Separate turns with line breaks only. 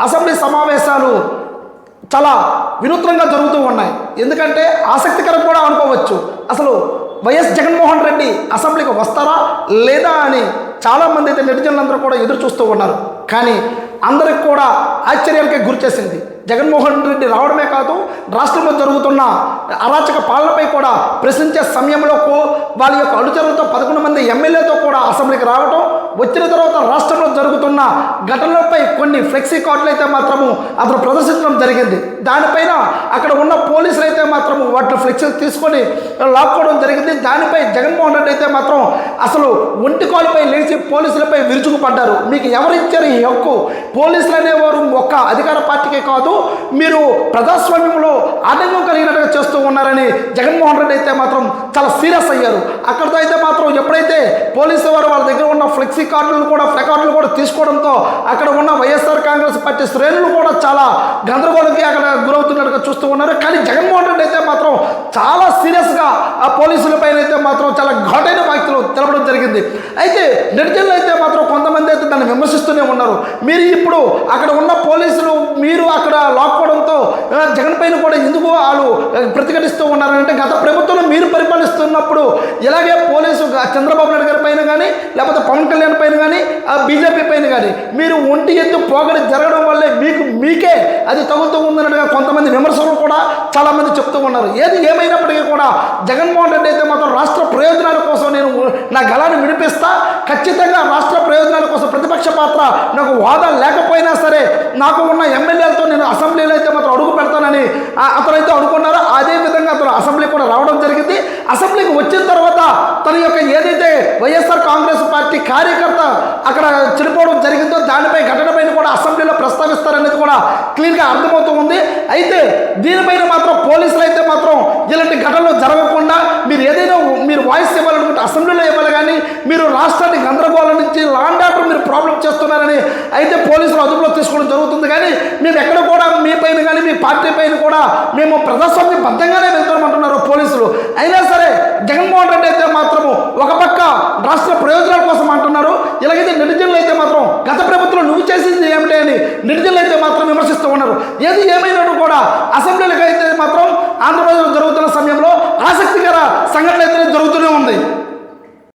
Assembly సమావేశాలు చాలా వినూత్నంగా జరుగుతూ ఉన్నాయి. ఎందుకంటే ఆసక్తికరం కూడా అనుకోవచ్చు. అసలు వైఎస్ జగన్మోహన్ రెడ్డి అసెంబ్లీకి వస్తారా లేదా అని చాలామంది అయితే నెటిజన్లందరూ కూడా ఎదురు చూస్తూ ఉన్నారు. కానీ అందరికి కూడా ఆశ్చర్యానికి గురిచేసింది జగన్మోహన్ రెడ్డి రావడమే కాదు రాష్ట్రంలో జరుగుతున్న అరాచక పాలనపై కూడా ప్రశ్నించే సమయంలో కో- వాళ్ళ యొక్క అనుచరులతో పదకొండు మంది ఎమ్మెల్యేతో కూడా అసెంబ్లీకి రావటం వచ్చిన తర్వాత రాష్ట్రంలో జరుగుతున్న ఘటనలపై కొన్ని ఫ్లెక్సీ కార్డులు అయితే మాత్రము అతను ప్రదర్శించడం జరిగింది. దానిపైన అక్కడ ఉన్న పోలీసులు అయితే మాత్రము వాటి ఫ్లెక్సీలు తీసుకొని లాక్కోవడం జరిగింది. దానిపై జగన్మోహన్ రెడ్డి అయితే మాత్రం అసలు ఒంటి కాలుపై లేచి పోలీసులపై విరుచుకుపడ్డారు మీకు ఎవరిచ్చారు ఈ హక్కు? పోలీసులు అనేవారు ఒక్క అధికార పార్టీకే కాదు మీరు ప్రజాస్వామ్యంలో ఆటంకం కలిగినట్టుగా చేస్తూ ఉన్నారని జగన్మోహన్ రెడ్డి అయితే మాత్రం చాలా సీరియస్ అయ్యారు. అక్కడితో అయితే మాత్రం ఎప్పుడైతే పోలీసు వారు వాళ్ళ దగ్గర ఉన్న ఫ్లెక్సీ కార్డులను కూడా ప్లకార్డులు కూడా తీసుకోవడంతో అక్కడ ఉన్న వైఎస్ఆర్ కాంగ్రెస్ పార్టీ శ్రేణులు కూడా చాలా గందరగోళంకి అక్కడ గురవుతున్నట్టుగా చూస్తూ ఉన్నారు. కానీ జగన్మోహన్ రెడ్డి అయితే మాత్రం చాలా సీరియస్గా ఆ పోలీసుల పైన అయితే మాత్రం చాలా ఘాటైన వ్యాఖ్యలు తెలపడం జరిగింది. అయితే నెటిజన్లు అయితే మాత్రం కొంతమంది అయితే దాన్ని విమర్శిస్తూనే ఉన్నారు. మీరు ఇప్పుడు అక్కడ ఉన్న పోలీసులు మీరు అక్కడ లాక్కోవడంతో జగన్ పైన కూడా ఎందుకు వాళ్ళు ప్రతిఘటిస్తూ ఉన్నారంటే గత ప్రభుత్వంలో మీరు పరిపాలిస్తున్నప్పుడు ఇలాగే పోలీసు చంద్రబాబు నాయుడు గారి పైన కానీ లేకపోతే పవన్ కళ్యాణ్ పైన కానీ బీజేపీ పైన కానీ మీరు ఒంటి ఎత్తు పోగడి జరగడం వల్లే మీకు మీకే అది తగులుతూ ఉందన్నట్టుగా కొంతమంది విమర్శలు కూడా చాలామంది చెప్తూ ఉన్నారు. ఏది ఏమైనప్పటికీ కూడా జగన్మోహన్ రెడ్డి అయితే మాత్రం రాష్ట్ర ప్రయోజనాల కోసం నేను నా గలాన్ని వినిపిస్తా ఖచ్చితంగా రాష్ట్ర ప్రయోజనాల కోసం ప్రతిపక్ష పాత్ర నాకు హోదా లేకపోయినా సరే నాకు ఉన్న ఎమ్మెల్యేలతో నేను అసెంబ్లీలో అయితే మాత్రం అడుగు పెడతానని ఆ- అతనైతే అనుకున్నారో అదే విధంగా అతను అసెంబ్లీ కూడా రావడం జరిగింది. అసెంబ్లీకి వచ్చిన తర్వాత తన యొక్క ఏదైతే వైఎస్ఆర్ కాంగ్రెస్ పార్టీ కార్యకర్త అక్కడ చనిపోవడం జరిగిందో దానిపై ఘటనపైన కూడా అసెంబ్లీలో ప్రస్తావిస్తారనేది కూడా క్లియర్గా అర్థమవుతూ ఉంది. అయితే దీనిపైన మాత్రం పోలీసులు అయితే మాత్రం ఇలాంటి ఘటనలు జరగకుండా మీరు ఏదైనా మీరు వాయిస్ ఇవ్వాలనుకుంటే అసెంబ్లీలో ఇవ్వాలి కానీ మీరు రాష్ట్రాన్ని గందరగోళం నుంచి లాండ్ ఆర్డర్ మీరు ప్రాబ్లం చేస్తున్నారని అయితే పోలీసులు అదుపులో జరుగుతుంది కానీ మేము ఎక్కడ కూడా మీ పైన కానీ మీ పార్టీ పైన కూడా మేము ప్రజాస్వామ్య బద్ధంగానే వెళ్తామంటున్నారు పోలీసులు. అయినా సరే జగన్మోహన్ రెడ్డి అయితే మాత్రము ఒక పక్క రాష్ట్ర ప్రయోజనాల కోసం అంటున్నారు. ఇలాగైతే నిర్జనులు అయితే మాత్రం గత ప్రభుత్వం నువ్వు చేసింది ఏమిటి అని నిర్జనులు అయితే మాత్రం విమర్శిస్తూ ఉన్నారు. ఏది ఏమైనట్టు కూడా అసెంబ్లీలకు అయితే మాత్రం ఆంధ్రప్రదేశ్లో జరుగుతున్న సమయంలో ఆసక్తికర సంఘటన అయితే జరుగుతూనే ఉంది.